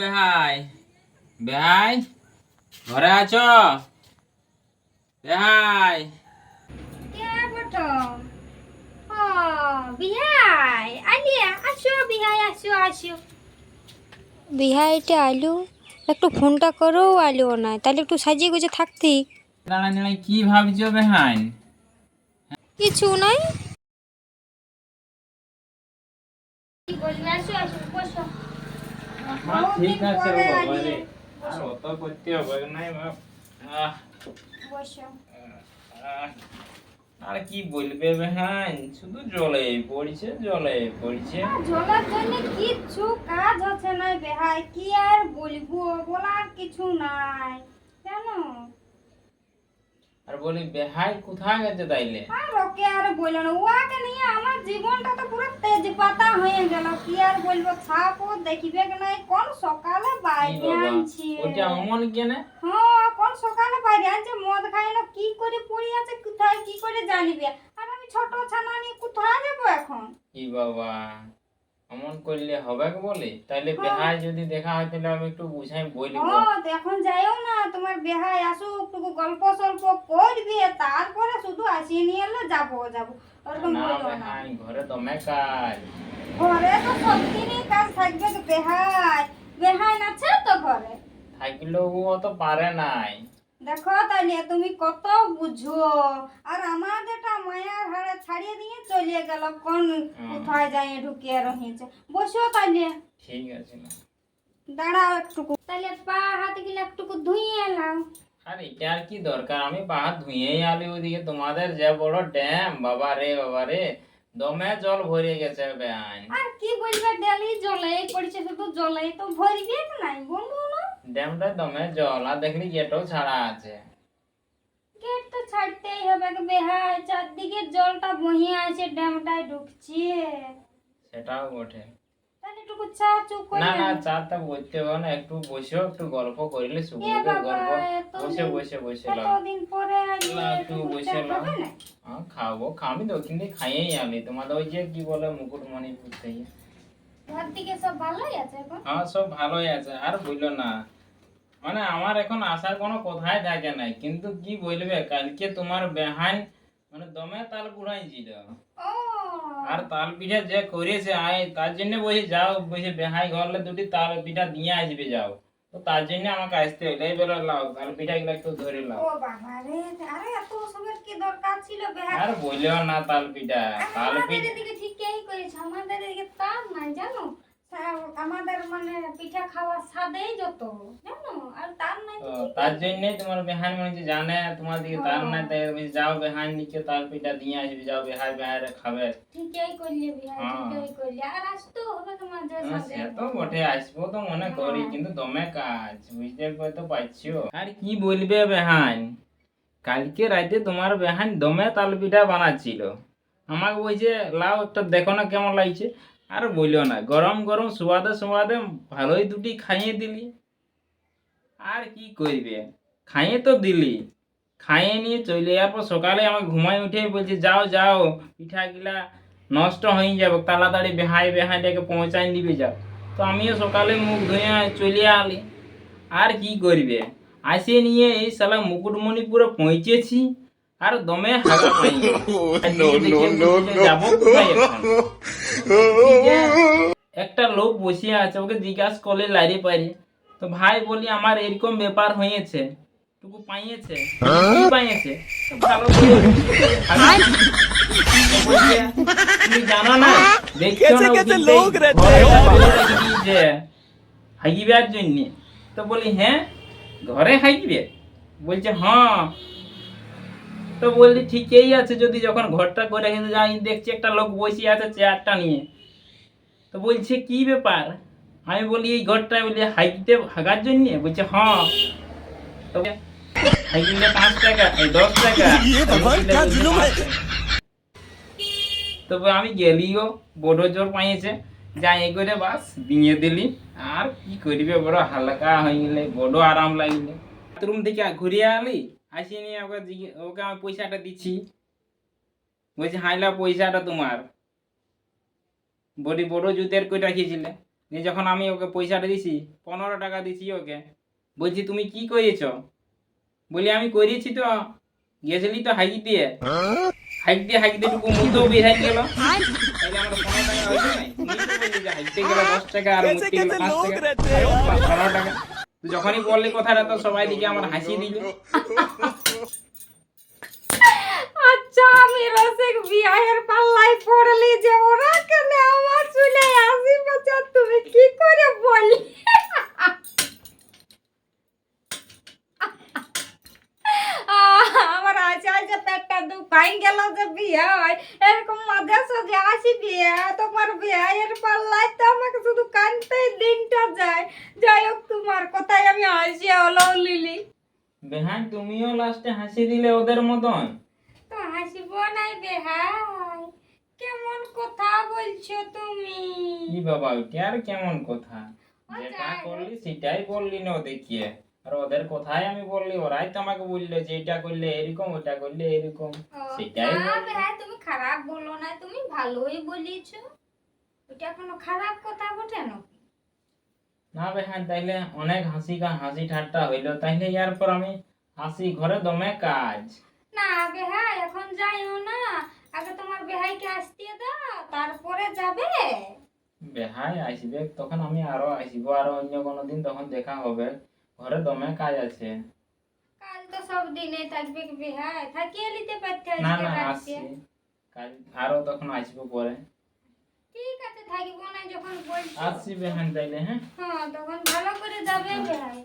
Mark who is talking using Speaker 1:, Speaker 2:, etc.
Speaker 1: বেহাই। বেহাই? ঘরে আছো? বেহাই।
Speaker 2: কে বটো? ও বিহাই। আলিয়া আসো বিহাই আসো আসো। বিহাইটা আলু একটু ফোনটা করো আলু না তাহলে একটু সাজিয়ে গুজে থাকতি
Speaker 1: কি ভাবছ বেহাই?
Speaker 2: কিছু নাই। আসো আসো বসো।
Speaker 1: হ্যাঁ, ঠিক আছে ও বাবা রে আর অত করতে হবে নাই বাপ আহ, আর কি বলবে বেহাই শুধু জলে পড়ছে জলে পড়ছে।
Speaker 2: জলের জন্য কিচ্ছু কাজ হচ্ছে না বেহাই। কি আর বলব? বলার কিছু নাই জানো?
Speaker 1: আর বলি বেহাই কোথায় গেছে তাইলে?
Speaker 2: আর ওকে আর বলল না। ওকে নিয়ে আমার জীবনটা তো হয়ে গেল কি আর বলব? দেখিবে নাই কোন সকালে বাইরে আনছে?
Speaker 1: ওটা অমন কেনে?
Speaker 2: হ্যাঁ কোন সকালে বাইরে আনছে মদ খাই না কি করে পড়ে আছে কোথায় কি করে জানিবে? আর আমি ছোট ছানা নিয়ে কোথায় যাব এখন?
Speaker 1: কি বাবা অমন করলে হবে কি বলে? তাইলে
Speaker 2: হ্যাঁ।
Speaker 1: বেহাই যদি দেখা হয় তাহলে আমি একটু বুঝাই বলব
Speaker 2: ও তো এখন যাইও না তোমার বেহাই আসুক একটু গল্প সল্প করবি তারপরে আসিয়ে নিয়ে এলে যাব যাব। ওরকম
Speaker 1: না
Speaker 2: বলো না।
Speaker 1: ঘরে দমে কাজ
Speaker 2: ঘরে তো কাজ থাকবে তো বেহাই। বেহাই আছে তো ঘরে।
Speaker 1: থাকলেও ও অত পারে নাই।
Speaker 2: দেখো তাইলে তুমি কত বুঝো। আর আমাদেরটা মায়ার হাড়ে ছাড়িয়ে দিয়ে চলে গেল কোন কোথায় যাই ঢুকিয়ে বসো
Speaker 1: ঠিক আছে না।
Speaker 2: দাঁড়াও একটুকু। তাইলে পা হাত গিলা একটুকু ধুইয়ে এলাম
Speaker 1: আর এটা আর কি দরকার? আমি পা ধুয়েই আলি ওদিকে। তোমাদের যে বড় ড্যাম বাবা রে বাবা রে দমে জল ভরে গেছে বেহাই
Speaker 2: আর কি বলবে? ডেলি জলেই পড়ছে শুধু জলেই তো ভরবে কি নাই না।
Speaker 1: ড্যামটা দমে জল আর দেখলি গেটও ছাড়া আছে।
Speaker 2: গেট তো ছাড়তেই হবে গো বেহাই চারদিকে জলটা বহিয়ে আছে ড্যামটায় ঢুকছে।
Speaker 1: সেটাও বটে।
Speaker 2: একটু চা চুপ করে
Speaker 1: না না চারটা বসতে হবে না একটু বসে একটু গল্প করিলে সুবিধা গল্প। বসে বসে বসে লাও।
Speaker 2: পরে
Speaker 1: একটু বসে
Speaker 2: চা। খাবে
Speaker 1: আমি তো কিন্তু খাইয়েই আলি তোমাদের ওই যে কি বলে
Speaker 2: ঘর দিকে সব ভালোই আছে এখন?
Speaker 1: হ্যাঁ সব ভালোই আছে আর বলল না। মানে আমার এখন আসার কোনো কথাই থাকে নাই কিন্তু কি বলবে কালকে তোমার বেহান মানে দমে তাল পুড়াইছিল
Speaker 2: ও
Speaker 1: আর তাল পিঠা যে করেছে আয় তার জন্য বসে যাও বসে বেহাই ঘরলে দুটি তাল পিঠা দিয়ে আসবে যাও। তো তার জন্য আমাকে আসতে হইল এই বেলা লাও তাল পিঠা গুলো একটু ধরে লাও।
Speaker 2: আরে
Speaker 1: বললেও না তাল পিঠা তাল পিঠা
Speaker 2: ঠিক কে করেছে আমাদের দিকে তাল নাই জানো? আমাদের মানে পিঠা খাওয়া স্বাদেই যত জানো? আর তার নাই
Speaker 1: তার জন্য তোমার বেহান মনে জানে তোমার দিকে তার নাই তাই বলছে, যাও বেহান তাল পিঠা দিয়ে আসবে যাও বেহাই বেহারে খাবে।
Speaker 2: ঠিকই করলে বিহার
Speaker 1: হ্যাঁ।
Speaker 2: ঠিকই করলে। আর আসতো হবে তোমার যে
Speaker 1: হ্যাঁ,
Speaker 2: সাথে
Speaker 1: সে তো বটে আসব তো মনে করি
Speaker 2: হ্যাঁ।
Speaker 1: কিন্তু দমে কাজ বুঝতে পার তো পারছ? আর কি বলবে বেহান? কালকে রাতে তোমার বেহান দমে তাল পিঠা বানাচ্ছিল। আমাকে বলছে লাও একটা দেখো না কেমন লাগছে। আর বলল না। গরম গরম সুয়াদে সুয়াদে ভালোই দুটি খাইয়ে দিলি। আর কি করবে খাইয়ে তো দিলি। খাইয়ে নিয়ে চলে যাওয়ার পর সকালে আমাকে ঘুমাই উঠে বলছে, যাও যাও, পিঠাগুলা নষ্ট হয়ে যাবে, তাড়াতাড়ি বেহাই বেহাই বেহাইটাকে পৌঁছাই দিবে যাও। তো আমিও সকালে মুখ ধুয়ে চলে আলি। আর কি করবে আসে নিয়ে এই সালা মুকুটমণিপুরে পৌঁছেছি। আর দমে হাগা পাই যাব কোথায় এখন? এই যে একটা লোক বসে আছে ওকে জিজ্ঞাসা করলে লাইরে পারে তো ভাই বলি আমার এরকম ব্যাপার হয়েছে টুকু পাইয়েছে কি পাইয়েছে তো ভালো করে হাগা- বলছে, তুমি জানো না দেখছ না ওদিকটাই ঘরে বাইরে রেখে দিয়েছে হাগিবার জন্য তো বলি হ্যাঁ ঘরে হাগিবে বলছে হ্যাঁ তো বললি ঠিকই আছে যদি যখন ঘরটা করে কিন্তু যাই দেখছি একটা লোক বসে আছে চেয়ারটা নিয়ে। তো বলছে কি ব্যাপার? আমি বলি এই ঘরটা বলি হাইতে হাগার জন্য? বলছে হ্যাঁ। তো হাইকিংটা পাঁচ টাকা দশ টাকা। তবে আমি গেলিও বড় জোর পাইছে যাই করে বাস দিয়ে দিলি। আর কি করবে বড় হালকা হয়ে গেলে বড় আরাম লাগলে। বাথরুম থেকে ঘুরিয়ে আলি আসি নিয়ে ওকে ওকে আমি পয়সাটা দিচ্ছি। বলছে হাইলা পয়সাটা তোমার। বডি বড় জুতের কই রাখিয়েছিলে দিয়ে যখন আমি ওকে পয়সাটা দিছি পনেরো টাকা দিছি ওকে। বলছি তুমি কি করেছ? বলি আমি করেছি তো গেছিলি তো হাইক দিয়ে। হাইক দিয়ে হাইক দিয়ে টুকু মুখেও বেহাই গেল। তাইলে আমার পনেরো টাকা হাইকতে গেলে দশ টাকা আর গেলে পাঁচ টাকা। পনেরো টাকা। যখনই বললি কথাটা, তো সবাই দিকে আমার হাসি দিল।
Speaker 2: আচ্ছা আমি রসিক বিয়ের পড়লি যে ওরা কেন আমার চুলে আসি বাচ্চা তুমি কি করে আমার আছে আছে পেটটা গেল যে বিয়ে হয়, এরকম মাঝে সাঝে আসি বিয়ে তোমার বিয়ের পাল্লাই তো আমাকে শুধু কানতেই দিনটা যায় যাই হোক তোমার কথাই আমি হাসি হলো লিলি
Speaker 1: বেহাই তুমিও লাস্টে হাসি দিলে ওদের মতন?
Speaker 2: তো হাসিব নাই বেহাই কেমন কথা বলছো তুমি?
Speaker 1: কি বাবা ওইটা আর কেমন কথা? যেটা করলি সেটাই বললি না দেখিয়ে আর ওদের কথাই আমি বললি ওরাই তো আমাকে বলল যে এটা করলে এরকম ওটা করলে এরকম। সেটাই
Speaker 2: বেহাই তুমি খারাপ বলো না তুমি ভালোই বলিছো ওটা কোনো খারাপ কথা বটে না
Speaker 1: না বেহাই তাইলে অনেক হাসি গা হাসি ঠাট্টা হইল। তাইলে ইয়ার পর আমি হাসি ঘরে দমে কাজ।
Speaker 2: না বেহাই এখন যাইও না। আগে তোমার বেহাইকে আসতে দাও তারপরে যাবে।
Speaker 1: বেহাই আসবে তখন আমি আরও আসব আরও অন্য কোনো দিন তখন দেখা হবে। ঘরে দমে কাজ আছে।
Speaker 2: কাল তো সব দিনে থাকবে কি বেহাই? থাকিয়ে নিতে পারতে
Speaker 1: না না আসছি। কাজ আরও তখন আসব পরে।
Speaker 2: ঠিক আছে থাকিব না যখন বলছি।
Speaker 1: আসছি বেহান তাইলে হ্যাঁ?
Speaker 2: হ্যাঁ তখন ভালো করে যাবে। বেহাই